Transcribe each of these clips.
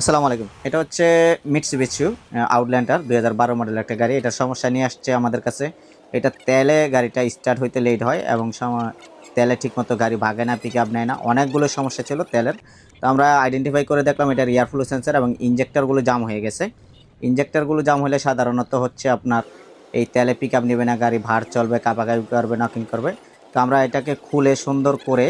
আসসালামু আলাইকুম। এটা হচ্ছে মিটসুবিশু আউটল্যান্ডার দুই হাজার বারো মডেলের একটা গাড়ি। এটা সমস্যা নিয়ে আসছে আমাদের কাছে। এটা তেলে গাড়িটা স্টার্ট হইতে লেট হয় এবং তেলে ঠিকমতো গাড়ি ভাগে না পিক আপ নেয় না। অনেকগুলো সমস্যা ছিল তেলের। তো আমরা আইডেন্টিফাই করে দেখলাম এটার এয়ার ফ্লো সেন্সার এবং ইঞ্জেক্টরগুলো জাম হয়ে গেছে। ইঞ্জেক্টরগুলো জাম হলে সাধারণত হচ্ছে আপনার এই তেলে পিক আপ নেবে না, গাড়ি ভার চলবে, কাপাকাপি করবে নকিং করবে। তো আমরা এটাকে খুলে সুন্দর করে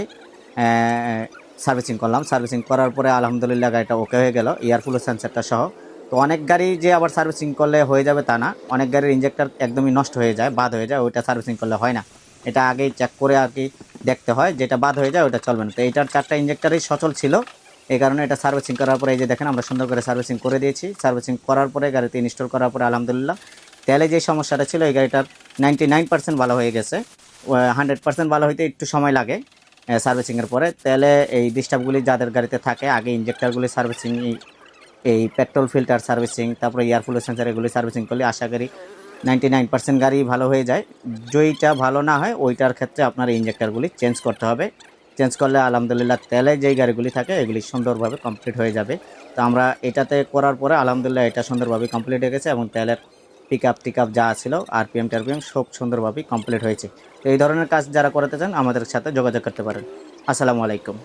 সার্ভিসিং করলাম। সার্ভিসিং করার পরে আলহামদুলিল্লাহ গাড়িটা ওকে হয়ে গেল। এয়ার ফ্লো সেন্সারটা সহ। তো অনেক গাড়ি যে আবার সার্ভিসিং করলে হয়ে যাবে তা না। অনেক গাড়ির ইঞ্জেক্টর একদমই নষ্ট হয়ে যায়, বাদ হয়ে যায়, ওইটা সার্ভিসিং করলে হয় না। এটা আগেই চেক করে আর কি দেখতে হয়, যেটা বাদ হয়ে যায় ওটা চলবে না। তো এইটার চারটা ইঞ্জেক্টরই সচল ছিল। এই কারণে এটা সার্ভিসিং করার পরে এই যে দেখেন আমরা সুন্দর করে সার্ভিসিং করে দিয়েছি। সার্ভিসিং করার পরে গাড়িতে ইনস্টল করার পরে আলহামদুলিল্লাহ তেলে যে সমস্যাটা ছিল, এই গাড়িটার নাইনটি নাইন পার্সেন্ট ভালো হয়ে গেছে। হান্ড্রেড পার্সেন্ট ভালো হইতে একটু সময় লাগে। সার্ভিসিংয়ের পরে তেলে এই ডিস্টার্বগুলি যাদের গাড়িতে থাকে, আগে ইঞ্জেক্টরগুলি সার্ভিসিং, এই পেট্রোল ফিল্টার সার্ভিসিং, তারপরে এয়ার সেন্সার এগুলি সার্ভিসিং করলে আশা করি নাইনটি নাইন পার্সেন্ট গাড়ি ভালো হয়ে যায়। যেইটা ভালো না হয়, ওইটার ক্ষেত্রে আপনার ইঞ্জেক্টরগুলি চেঞ্জ করতে হবে। চেঞ্জ করলে আলহামদুলিল্লাহ তেলে যেই গাড়িগুলি থাকে, এগুলি সুন্দরভাবে কমপ্লিট হয়ে যাবে। তো আমরা এটাতে করার পরে আলহামদুলিল্লাহ এটা সুন্দরভাবে কমপ্লিট হয়ে গেছে এবং তেলের পিক আপ টিক আপ যা ছিল আরপিএম টারপিএম সব সুন্দরভাবেই কমপ্লিট হয়েছে। তো এই ধরনের কাজ যারা করাতে চান, আমাদের সাথে যোগাযোগ করতে পারেন। আসসালামু আলাইকুম।